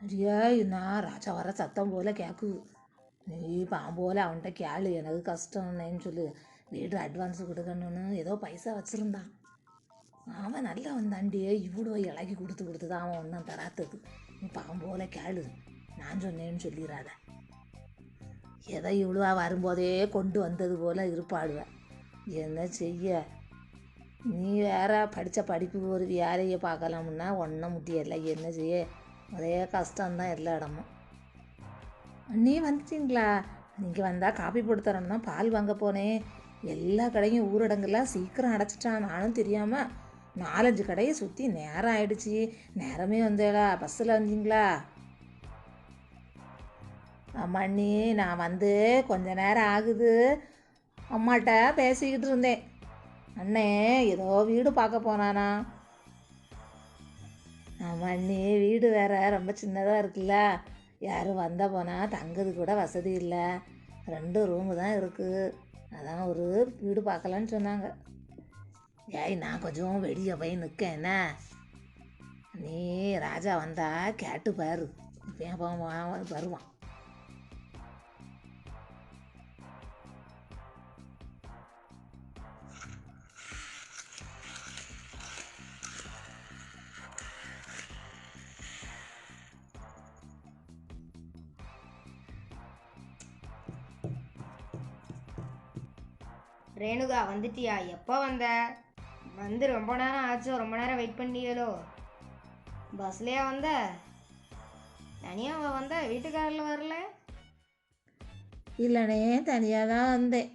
அடியா நான் ராஜா வர சத்தம் போல் கேட்குது நீ பாம்போல அவன்கிட்ட கேளு எனக்கு கஷ்டம்னேன்னு சொல்லு வீடு அட்வான்ஸ் கொடுக்கணும்னு ஏதோ பைசா வச்சுருந்தான் அவன் நல்லா வந்தாண்டியே இவ்வளோ இலக்கி கொடுத்து கொடுத்து தான் அவன் ஒன்றும் தராத்தது நீ பாம்போல கேளு நான் சொன்னேன்னு சொல்லிடாத எதை இவ்வளோ வரும்போதே கொண்டு வந்தது போல் இருப்பாடுவேன் என்ன செய்ய நீ வேற படித்த படிப்பு ஒரு வேலையை பார்க்கலாம்னா ஒன்றும் முடியலை என்ன செய்ய ஒரே கஷ்டம்தான் எல்லா இடமும். நீ வந்துட்டீங்களா? நீங்கள் வந்தால் காப்பி போட்டு தரணும் தான் பால் வாங்க போனேன் எல்லா கடையும் ஊரடங்கெல்லாம் சீக்கிரம் அடைச்சிட்டான் நானும் தெரியாமல் நாலஞ்சு கடையை சுற்றி நேரம் ஆயிடுச்சு. நேரமே வந்தேடா. பஸ்ஸில் வந்தீங்களா? அம்மா அண்ணி நான் வந்து கொஞ்ச நேரம் ஆகுது. அம்மாட்ட பேசிக்கிட்டு இருந்தேன். அண்ணே ஏதோ வீடு பார்க்க போனானா? ஆமா அண்ணி வீடு வேற ரொம்ப சின்னதாக இருக்குல்ல. யாரும் வந்த போனால் தங்குறது கூட வசதி இல்லை. ரெண்டு ரூமு தான் இருக்குது அதான் ஒரு வீடு பார்க்கலான்னு சொன்னாங்க. ஏய் நான் கொஞ்சம் வெளியே போய் நிற்கேன் என்ன? நீ ராஜா வந்தால் கேட்டு பாரு. இப்போ வருவான். ரேணுகா வந்துட்டியா? எப்போ வந்த? வந்து ரொம்ப நேரம் ஆச்சோ. ரொம்ப நேரம் வெயிட் பண்ணியலோ. பஸ்லையா வந்த? தனியாக வந்த? வீட்டுக்காரில் வரல? இல்லைண்ணே தனியாக தான் வந்தேன்.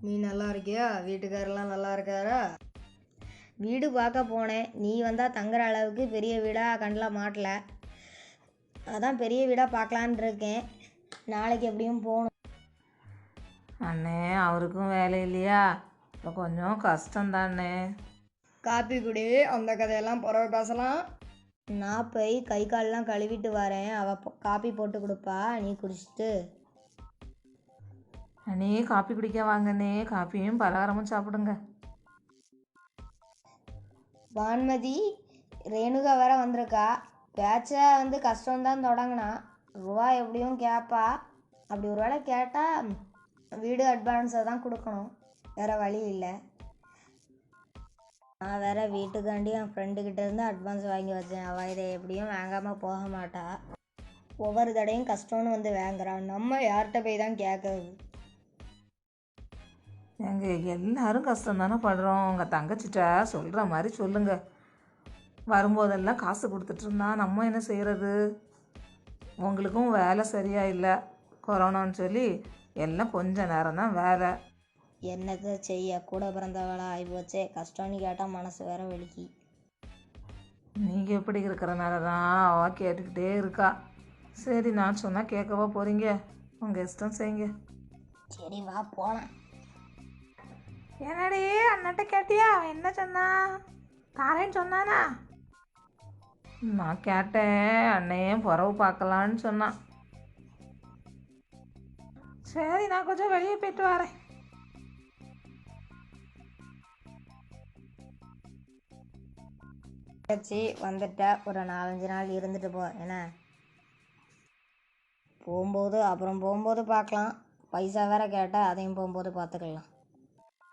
நீ நல்லா இருக்கியா? வீட்டுக்காரெல்லாம் நல்லா இருக்காரா? வீடு பார்க்க போனேன். நீ வந்தால் தங்குற அளவுக்கு பெரிய வீடாக கண்ணில் மாட்டல. அதான் பெரிய வீடாக பார்க்கலான் இருக்கேன். நாளைக்கு எப்படியும் போகணும். அண்ணே அவருக்கும் வேலை இல்லையா? இப்போ கொஞ்சம் கஷ்டம்தாண்ணே காப்பி குடி அந்த கதையெல்லாம் பிறகு பேசலாம். நான் போய் கை கால்லாம் கழுவிட்டு வரேன். அவள் காப்பி போட்டு கொடுப்பா. நீ குடிச்சிட்டு. அண்ணே காப்பி குடிக்க வாங்கண்ணே. காப்பியும் பலகாரமும் சாப்பிடுங்க. வான்மதி ரேணுகா வேற வந்திருக்கா. பேச்ச வந்து கஷ்டம்தான் தொடங்கினா. ரூபா எப்படியும் கேட்பா அப்படி ஒரு வேளை கேட்டால் வீடு அட்வான்ஸை தான் கொடுக்கணும். வேறு வழி இல்லை. நான் வேறு வீட்டுக்காண்டி என் ஃப்ரெண்டுக்கிட்ட இருந்து அட்வான்ஸ் வாங்கி வச்சேன். அவள் இதை எப்படியும் வாங்காமல் போக மாட்டா. ஒவ்வொரு தடையும் கஷ்டம்னு வந்து வாங்குறான் நம்ம யார்கிட்ட போய் தான் கேட்கறது? எங்கள் எல்லாரும் கஷ்டம் தானே படுறோம். உங்கள் தங்கச்சிட்ட சொல்கிற மாதிரி சொல்லுங்க. வரும்போதெல்லாம் காசு கொடுத்துட்ருந்தா நம்ம என்ன செய்கிறது உங்களுக்கும் வேலை சரியாக இல்லை. கொரோனான்னு சொல்லி எல்லாம் கொஞ்ச நேரம் தான் வேலை. என்னத்தை செய்ய? கூட பிறந்தவளா ஆகிப்போச்சே கஷ்டம்னு கேட்டால் மனசு வேற வலிக்கி. நீங்கள் எப்படி இருக்கிறனால தான் அவள் கேட்டுக்கிட்டே இருக்கா. சரி நான் சொன்னால் கேட்கவா போகிறீங்க உங்கள் இஷ்டம் செய்யுங்க. சரி வா போகலாம் என்னடி அண்ணன்ட்ட கேட்டியா? அவன் என்ன சொன்னான் தாரேன்னு சொன்னானா? நான் கேட்டேன் அண்ணையும் புறவு பார்க்கலான்னு சொன்னான். சரி நான் கொஞ்சம் வெளியே போயிட்டு வரேன். சரி வந்துட்ட ஒரு நாலஞ்சு நாள் இருந்துட்டு போ என்ன? போகும்போது அப்புறம் போகும்போது பார்க்கலாம். பைசா வேற கேட்டால் அதையும் போகும்போது பார்த்துக்கலாம்.